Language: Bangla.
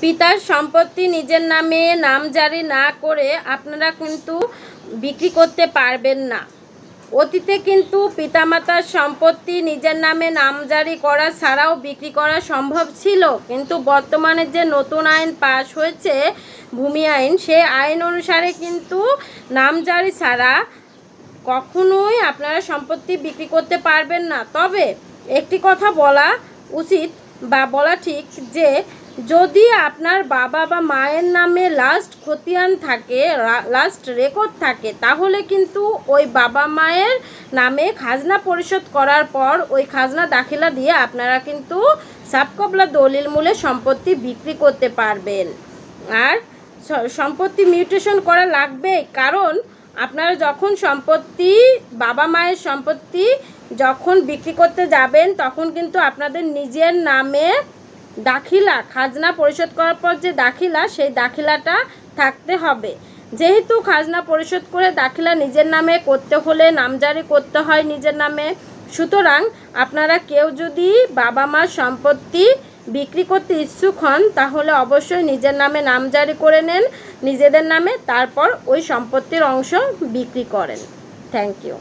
পিতার সম্পত্তি নিজের নামে নামজারি না করে আপনারা কিন্তু বিক্রি করতে পারবেন না। অতীতে কিন্তু পিতামাতার সম্পত্তি নিজের নামে নামজারি করা ছাড়াও বিক্রি করা সম্ভব ছিল, কিন্তু বর্তমানে যে নতুন আইন পাশ হয়েছে, ভূমি আইন, সে আইন অনুসারে কিন্তু নামজারি ছাড়া কখনোই আপনারা সম্পত্তি বিক্রি করতে পারবেন না। তবে একটি কথা বলা উচিত বা বলা ঠিক যে যদি আপনার বাবা বা মায়ের নামে লাস্ট খতিয়ান থাকে লাস্ট রেকর্ড থাকে, তাহলে কিন্তু ওই বাবা মায়ের নামে খাজনা পরিশোধ করার পর ওই খাজনা দাখিলা দিয়ে আপনারা কিন্তু সাবকবলা দলিল মূলে সম্পত্তি বিক্রি করতে পারবেন। আর সম্পত্তি মিউটেশন করা লাগবে, কারণ আপনারা যখন সম্পত্তি, বাবা মায়ের সম্পত্তি যখন বিক্রি করতে যাবেন, তখন কিন্তু আপনাদের নিজের নামে দাখিলা, খাজনা পরিশোধ করার পর যে দাখিলা, সেই দাখিলাটা থাকতে হবে। যেহেতু খাজনা পরিশোধ করে দাখিলা নিজের নামে করতে হলে, নামজারি করতে হয় নিজের নামে, সুতরাং আপনারা কেউ যদি বাবা মার সম্পত্তি বিক্রি করতে ইচ্ছুক হন, তাহলে অবশ্যই নিজের নামে নামজারি করে নেন, নিজেদের নামে তারপর ওই সম্পত্তির অংশ বিক্রি করেন। Thank you.